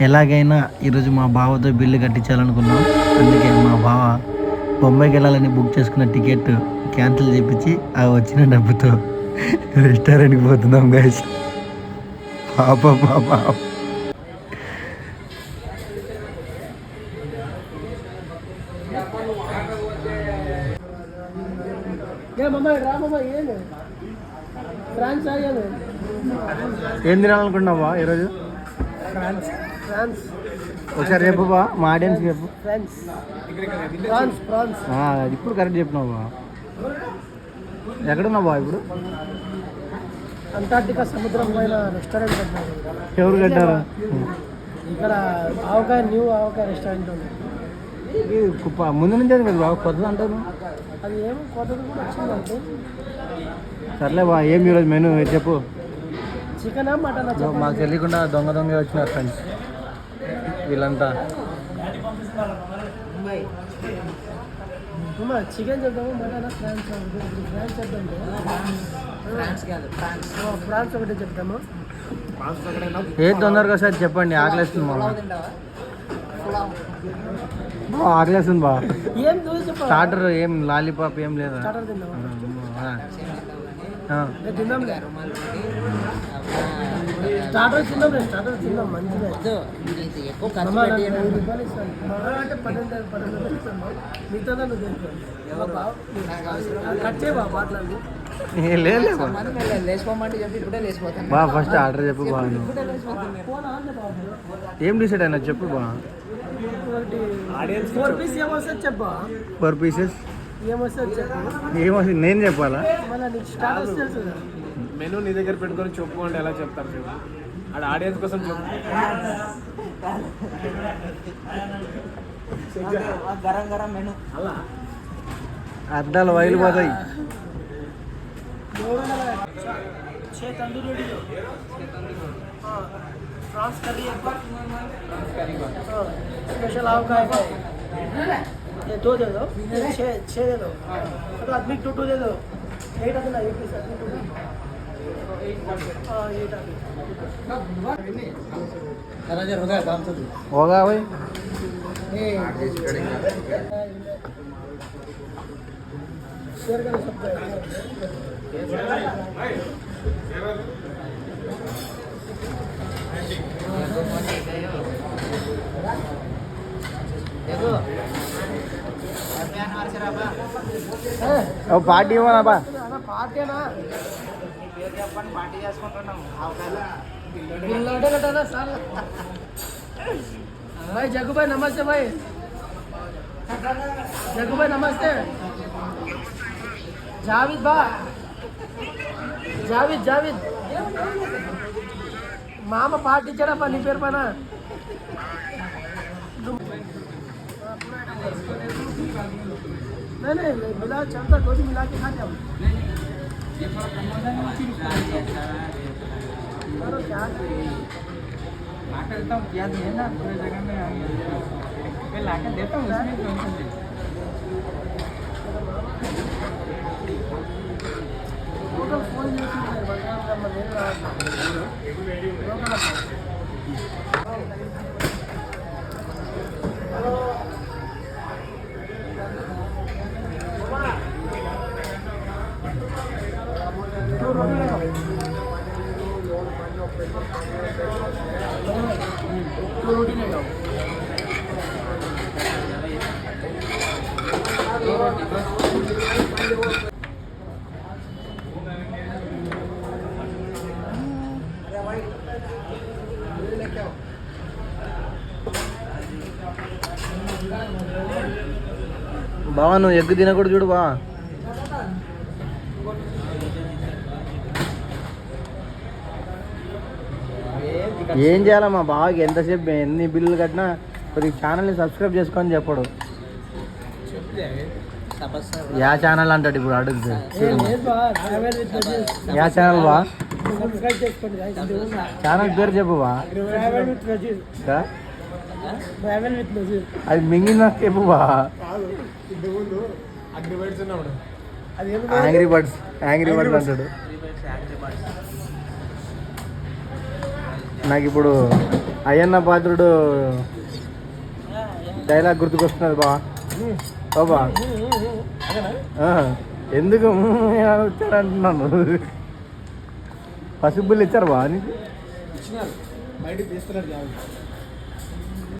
ఎలాగైనా ఈరోజు మా బావతో బిల్లు కట్టించాలనుకున్నాం. అందుకే మా బావ బొంబాయికి వెళ్ళాలని బుక్ చేసుకున్న టికెట్ క్యాన్సిల్ చేపించి ఆ వచ్చిన డబ్బుతో రెస్టారెంట్కి పోతున్నాం గైస్ పాప పాప ఏం తినాలనుకుంటున్నావా ఈరోజు? ఫ్రాన్స్. ఫ్రాన్స్. ఒకసారి చెప్పు బా మా ఆడియన్స్ చెప్పు. ఫ్రాన్స్. అది ఇప్పుడు కరెక్ట్ చెప్పినావు బా. ఎక్కడున్నావు బా ఇప్పుడు? అంటార్టికా సముద్రం పైన రెస్టారెంట్ పెట్టినారు ఎవరు కట్టారు? ఇక్కడ ఆవకాయ న్యూ ఆవకాయ రెస్టారెంట్ ఉంది. ఇది కుప్ప ముందు నుంచే కదా బాగా కొత్తది అంటారు. అది ఏమో కొత్తది కూడా వచ్చిందంటే. సర్లే బా ఏం ఈరోజు మెనూ చెప్పు. చికెనా మటనా మాకు తెలియకుండా దొంగ దొంగ వచ్చినారు ఫ్రెండ్స్ వీళ్ళంతా. చికెన్ చేద్దాము మటనా ఫ్రాన్స్ ఫ్రాన్స్ చేద్దాం ఫ్రాన్స్ ఒకటి చెప్తాము? ఏది తొందరగా సార్ చెప్పండి ఆకలేస్తుంది మా బా ఆకలేస్తుంది బా ఏం స్టార్టర్ ఏం లాలీపాప్ ఏం లేదా? స్టార్టర్ తిందాం స్టార్టర్ తిందాం ఎక్కువ అంటే పన్నెండు పన్నెండు ఇస్తాను మిగతా నువ్వు బా మాట్లాడి. ఫస్ట్ ఆర్డర్ చెప్పు బా. ఏం డిసైడ్ అయినా చెప్పు బా ఫోర్ పీస్ ఏమొస్తుంది చెప్పా. ఫోర్ పీసెస్ ఏమొస్తుంది నేను చెప్పాలా? మళ్ళీ నీకు స్టార్టర్స్ తెలుసు కదా మెనూ నీ దగ్గర పెట్టుకొని చెప్పు అంటే ఎలా చెప్తారు చెప్పు ఆడ ఆడియన్స్ కోసం చెప్పు గరం గరం మెను అలా అద్దాలు వైలు పోతాయి छः तंदूरी रोटी दो हाँ प्रॉन्स करी एक बार हाँ स्पेशल आओ का है ये दो दे दो ये छः छः दे दो तो आदमी टू टू दे दो एट आदमी ना एक पीस आदमी टू हाँ एट आदमी होगा भाई ಪಾರ್ಟಿ ಪಾರ್ಟಿನಾ सकते हैं ఓ పార్టీ ఇవ్వనా బా అన్న పార్టీనా పార్టీ చేసుకుంటున్నాం బిల్ ఒకటే కట్టానా సార్ भाई जग्गू भाई नमस्ते भाई जग्गू भाई नमस्ते जावेद बा జావిద్ జావిద్ మామ పార్టీ ఇచ్చాడా పని పేరు పైన नहीं नहीं मिला चलता दो दिन मिला के खाते हम चलो क्या टोटल బావా నువ్వు ఎగ్గు తినకూడదు చూడు బా ఏం చేయాలా మా బావకి ఎంతసేపు ఎన్ని బిల్లులు కట్టినా కొద్దిగా ఛానల్ని సబ్స్క్రైబ్ చేసుకొని చెప్పడు. యా ఛానల్ అంటాడు ఇప్పుడు అడుగుతుంది రజీష్ యా ఛానల్ బా. ఛానల్ పేరు చెప్పు బా. అది మింగిన చెప్పు బా. యాంగ్రీ బర్డ్స్ యాంగ్రీ బర్డ్స్ అంటాడు. నాకు ఇప్పుడు అయ్యన్న పాత్రుడు డైలాగ్ గుర్తుకొస్తున్నది బా బాబా ఎందుకు ఎందుకు పసుపు బిల్లు ఇచ్చారు బా నీకు?